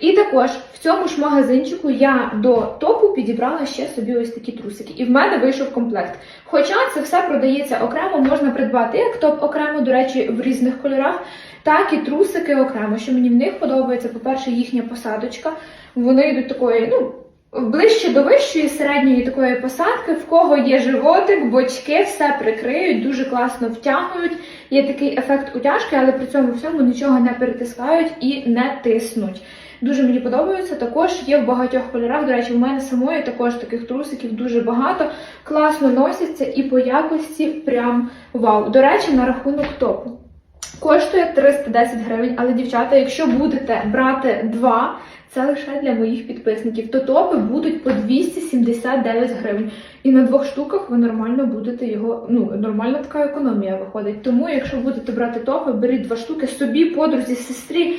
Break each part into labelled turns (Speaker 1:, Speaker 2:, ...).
Speaker 1: І також в цьому ж магазинчику я до топу підібрала ще собі ось такі трусики. І в мене вийшов комплект. Хоча це все продається окремо, можна придбати як топ окремо, до речі, в різних кольорах, так і трусики окремо. Що мені в них подобається, по-перше, їхня посадочка. Вони йдуть такої, ну. Ближче до вищої середньої такої посадки, в кого є животик, бочки, все прикриють, дуже класно втягують. Є такий ефект утяжки, але при цьому всьому нічого не перетискають і не тиснуть. Дуже мені подобаються. Також є в багатьох кольорах. До речі, в мене самої також таких трусиків дуже багато. Класно носяться і по якості прям вау. До речі, на рахунок топу. Коштує 310 гривень, але дівчата, якщо будете брати два, це лише для моїх підписників, то топи будуть по 279 гривень. І на двох штуках ви нормально будете його. Ну, нормальна така економія виходить. Тому, якщо будете брати топи, беріть два штуки собі, подрузі, сестрі,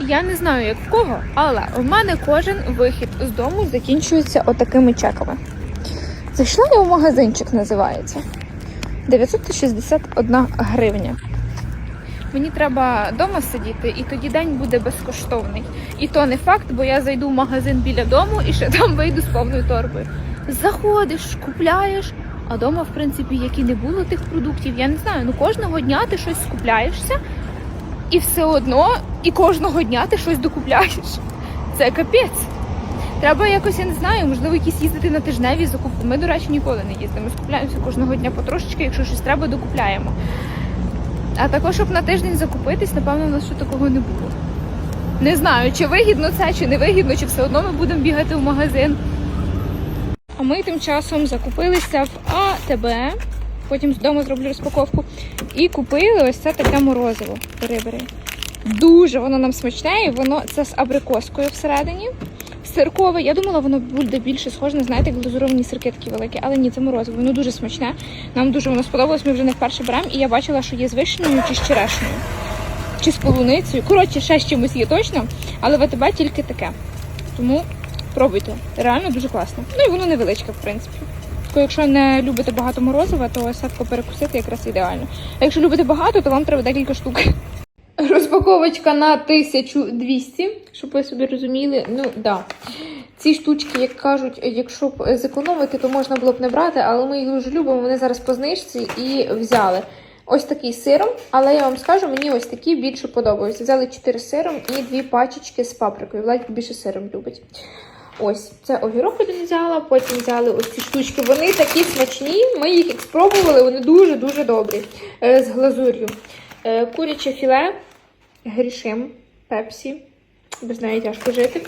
Speaker 1: Я не знаю, як в кого, але у мене кожен вихід з дому закінчується отакими чеками. Зайшла я в магазинчик, називається 961 гривня. Мені треба вдома сидіти, і тоді день буде безкоштовний. І то не факт, бо я зайду в магазин біля дому і ще там вийду з повною торбою. Заходиш, купляєш, а вдома, в принципі, як і не було тих продуктів, я не знаю. Ну кожного дня ти щось скупляєшся, і все одно, і кожного дня ти щось докупляєш. Це капець. Треба якось, я не знаю, можливо, якісь їздити на тижневі закупки. Ми, до речі, ніколи не їздимо. Ми скупляємося кожного дня потрошечки, якщо щось треба, докупляємо. А також, щоб на тиждень закупитись, напевно, у нас ще такого не було. Не знаю, чи вигідно це, чи не вигідно, чи все одно ми будемо бігати в магазин. А ми тим часом закупилися в АТБ, потім з дому зроблю розпаковку. І купили ось це таке морозиво. Бери, бери. Дуже воно нам смачне, і воно це з абрикоскою всередині. Сиркове. Я думала, воно буде більше схоже, на, знаєте, як глазуровані сирки такі великі, але ні, це морозиво. Воно дуже смачне. Нам дуже воно сподобалось. Ми вже не вперше беремо, і я бачила, що є з вишнею чи з черешнею. Чи з полуницею. Коротше, ще з чимось є точно, але в АТБ тільки таке. Тому пробуйте. Реально дуже класно. Ну і воно невеличке, в принципі. Тільки якщо не любите багато морозива, то садко перекусити якраз ідеально. А якщо любите багато, то вам треба декілька штук. Розпаковочка на 1200, щоб ви собі розуміли. Ну, да. Ці штучки, як кажуть, якщо б зекономити, то можна було б не брати, але ми їх дуже любимо. Вони зараз по знижці і взяли. Ось такий сиром, але я вам скажу, мені ось такі більше подобаються. Взяли 4 сиром і дві пачечки з паприкою. Владик більше сиром любить. Ось, це огірок один взяла, потім взяли ось ці штучки. Вони такі смачні. Ми їх спробували, вони дуже-дуже добрі. Е, з глазур'ю. Е, куряче філе, грішим, пепсі. Без неї тяжко жити.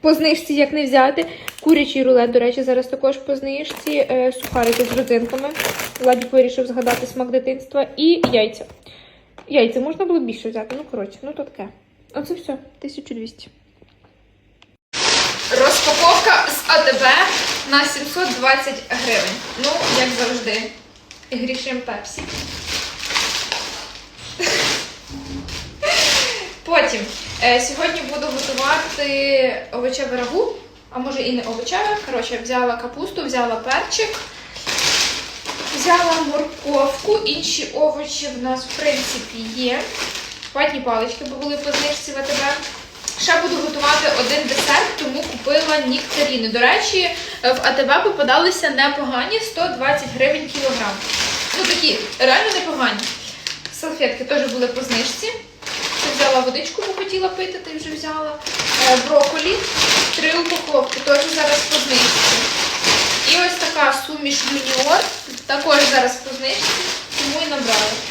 Speaker 1: по знижці як не взяти. Курячий рулет, до речі, зараз також по знижці. Е, сухарики з родзинками. Владик вирішив згадати смак дитинства. І яйця. Яйця можна було більше взяти. Ну, коротше, ну то таке. Оце все, 1200. Розпаковка з АТБ на 720 гривень. Ну, як завжди, грішим пепсі. Потім е, сьогодні буду готувати овочеве рагу, а може і не овочеве. Коротше, взяла капусту, взяла перчик, взяла морковку, інші овочі в нас в принципі є. Ватні палички, бо були по знижці в АТБ. Ще буду готувати один десерт, тому купила нектаріни. До речі, в АТБ попадалися непогані 120 гривень кілограм. Ну такі реально непогані. Салфетки теж були по знижці. Взяла водичку, бо хотіла пити, ти вже взяла. Е, брокколі, три упаковки, теж зараз по знижці. І ось така суміш юніор, також зараз по знижці, тому і набрала.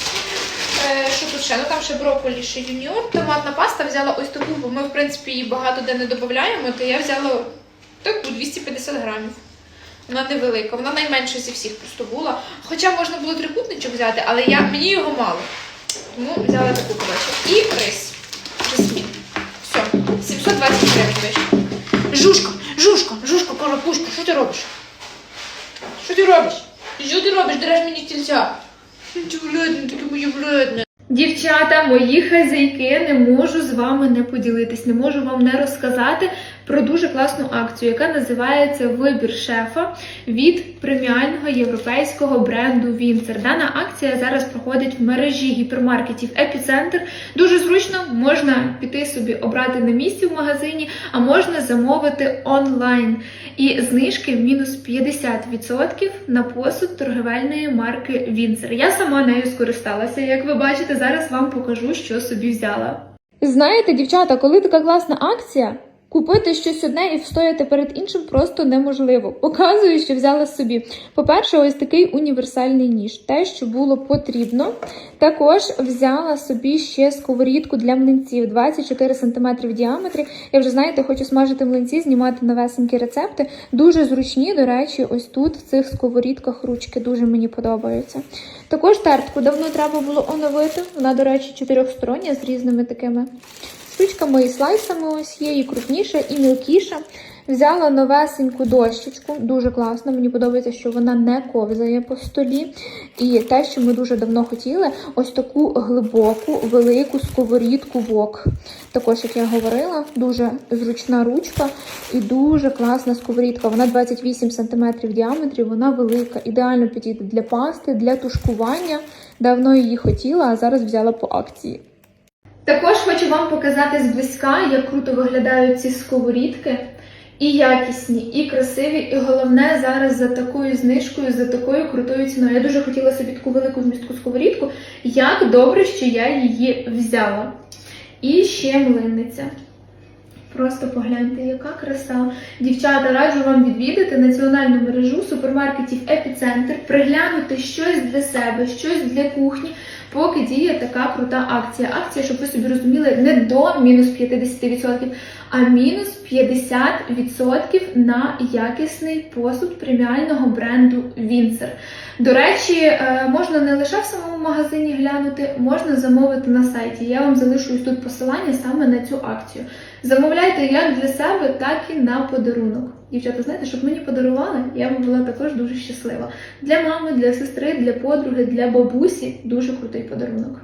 Speaker 1: Е, що тут ще? Ну там ще брокколі, ще юніор. Томатна паста взяла ось таку, бо ми, в принципі, її багато де не додаємо, то я взяла таку 250 грамів. Вона невелика, вона найменша зі всіх просто була. Хоча можна було трикутничок взяти, але я, мені його мало. Тому взяла таку коротше. І рис. Жасмін. Все. 720 гривень вийшло. Жушка, жушка, жушка, карапушка, що ти робиш? Що ти робиш? Що ти робиш? Дереш мені тільця. Дівчата, мої хазяйки, не можу з вами не поділитись, не можу вам не розказати про дуже класну акцію, яка називається Вибір шефа від преміального європейського бренду Вінцер. Дана акція зараз проходить в мережі гіпермаркетів Епіцентр. Дуже зручно можна піти собі обрати на місці в магазині, а можна замовити онлайн. І знижки мінус 50% на посуд торговельної марки Вінцер. Я сама нею скористалася. Як ви бачите, зараз вам покажу, що собі взяла. Знаєте, дівчата, коли така класна акція, купити щось одне і встояти перед іншим просто неможливо. Показую, що взяла собі. По-перше, ось такий універсальний ніж, те, що було потрібно. Також взяла собі ще сковорідку для млинців 24 см в діаметрі. Я вже знаєте, хочу смажити млинці, знімати новесенькі рецепти. Дуже зручні, до речі, ось тут в цих сковорідках ручки дуже мені подобаються. Також тертку давно треба було оновити. Вона, до речі, чотирьохстороння з різними такими штучками і слайсами. Ось є і крупніша, і мілкіша. Взяла новесеньку дощечку, дуже класно. Мені подобається, що вона не ковзає по столі. І те, що ми дуже давно хотіли, ось таку глибоку, велику сковорідку вок. Також, як я говорила, дуже зручна ручка і дуже класна сковорідка. Вона 28 см в діаметрі, вона велика, ідеально підійде для пасти, для тушкування. Давно її хотіла, а зараз взяла по акції. Також хочу вам показати зблизька, як круто виглядають ці сковорідки. І якісні, і красиві, і головне зараз за такою знижкою, за такою крутою ціною. Я дуже хотіла собі таку велику вмістку сковорідку. Як добре, що я її взяла. І ще млинниця. Просто погляньте, яка краса. Дівчата, раджу вам відвідати національну мережу супермаркетів Епіцентр, приглянути щось для себе, щось для кухні, поки діє така крута акція. Акція, щоб ви собі розуміли, не до мінус 50%, а мінус 50% на якісний посуд преміального бренду Вінцер. До речі, е, можна не лише в самому магазині глянути, можна замовити на сайті. Я вам залишу тут посилання саме на цю акцію. Замовляйте як для себе, так і на подарунок. Дівчата, знаєте, щоб мені подарували, я б була також дуже щаслива. Для мами, для сестри, для подруги, для бабусі дуже крутий подарунок.